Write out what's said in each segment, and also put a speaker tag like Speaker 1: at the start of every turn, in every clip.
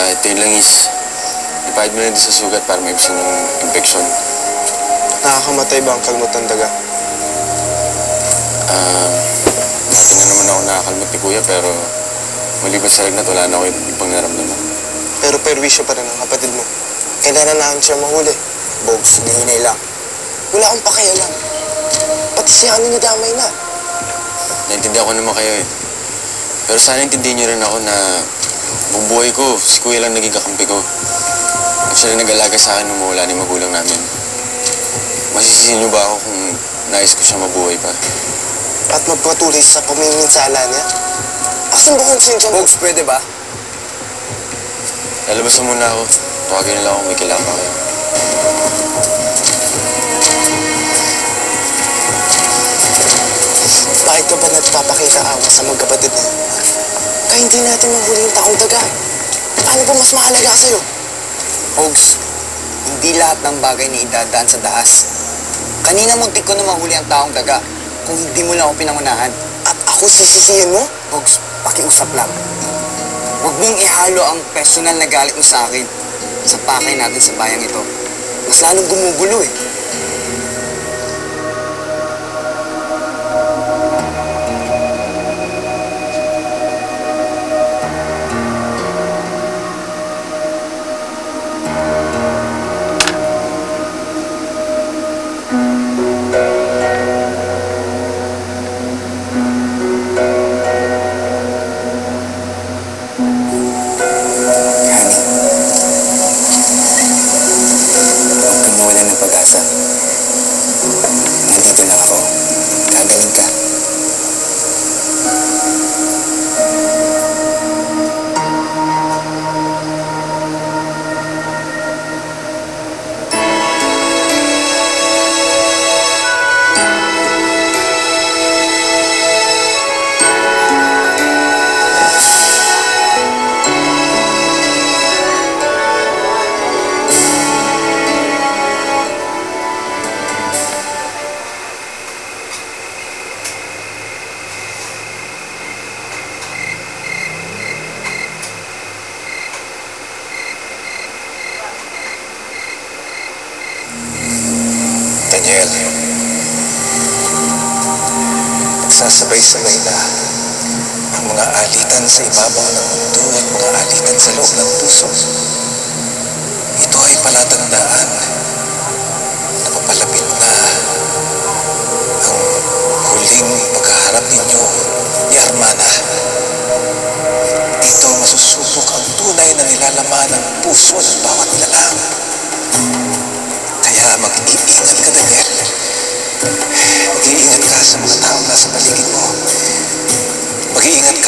Speaker 1: Ah, ito yung langis. Ipahid mo na sa sugat para maibisan yung infection.
Speaker 2: Nakakamatay ba ang kalmot ng daga?
Speaker 1: Ah, dati na naman ako nakakalmot ni Kuya pero maliban sa lagnat, wala na ako ibang naramdaman.
Speaker 2: Pero perwisyo pa rin ang kapatid mo. Kailangan namin siya mahuli. Bogs, dihinay lang. Wala akong pakialam. Pati si Hani nadamay na.
Speaker 1: Naintindihan ko naman kayo eh. Pero sana intindihin niyo rin ako na buong buhay ko, si Kuya lang naging kakampi ko. At siya lang nag-alaga sa akin nung mawala ni magulang namin. Masisisi niyo ba ako kung nais ko siya mabuhay pa?
Speaker 2: At magpatuloy sa pamiminsala niya. Asan ba konsensya mo? Bogs, pwede ba?
Speaker 1: Lalabas na muna ako. Tawagin na lang ako, may kailangan pa kayo.
Speaker 2: Ba nagpapakita awa sa magkapatid na yun? Kaya hindi natin mahuli yung takong daga. Paano ba mas mahalaga sa'yo?
Speaker 3: Hogs, hindi lahat ng bagay na idadaan sa daas. Kanina muntik ko na mahuli ang taong daga kung hindi mo lang ako pinangunahan.
Speaker 2: At ako sisisihin mo?
Speaker 3: Hogs, pakiusap lang. Huwag mong ihalo ang personal na galit mo sa akin sa pakay natin sa bayang ito. Mas lalong gumugulo eh. ま。
Speaker 4: Daniel, nagsasabay sa Layla ang mga alitan sa ibabaw ng mundo at mga alitan sa loob ng puso.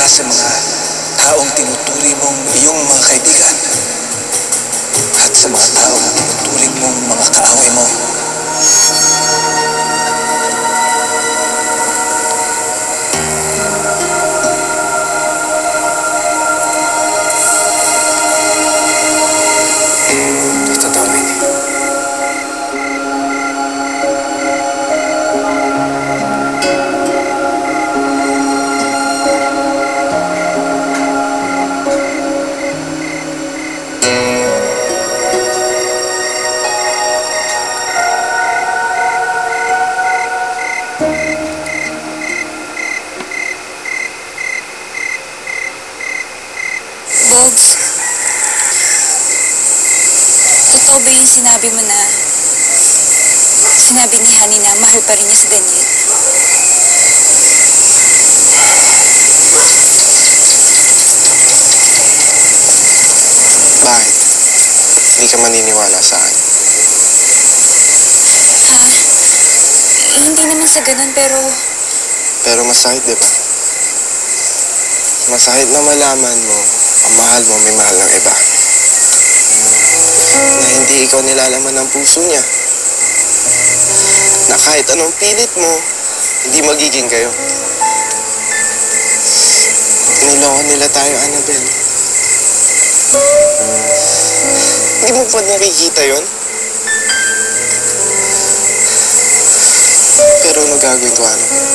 Speaker 4: Ka sa mga taong tinuturi mong iyong mga kaibigan. At sa mga taong tinuturing
Speaker 5: totoo ba yung sinabi mo na sinabi ni Honey na mahal pa rin niya si Daniel?
Speaker 2: Bakit? Hindi ka maniniwala sa akin.
Speaker 5: Ha? Eh, hindi naman sa ganun pero
Speaker 2: Pero masakit, di ba? Masakit na malaman mo, ang mahal mo may mahal ng iba. Na hindi ikaw nilalaman ng puso niya. Na kahit anong pilit mo, hindi magiging kayo. Niloko nila tayo, Annabelle. Hindi mo pa nakikita yon? Pero ano gagawin ko, Annabelle?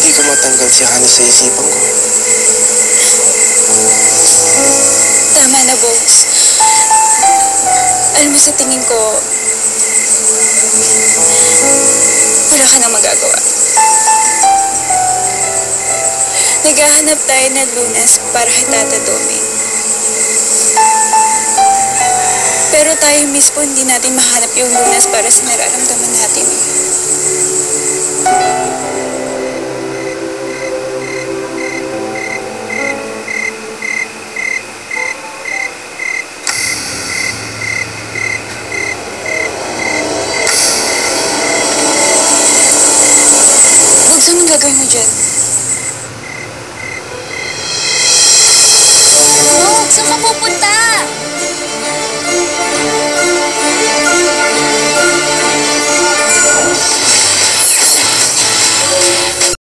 Speaker 2: Hindi ko matanggal si Hani sa isipan ko.
Speaker 5: Bones. Alam mo, sa tingin ko, wala ka nang magagawa. Naghahanap tayo ng lunas para kay Tata Doming. Pero tayo mismo hindi natin mahanap yung lunas para sa nararamdaman natin. eh. Ang gagawin mo dyan?
Speaker 6: Bog, saan ka pupunta?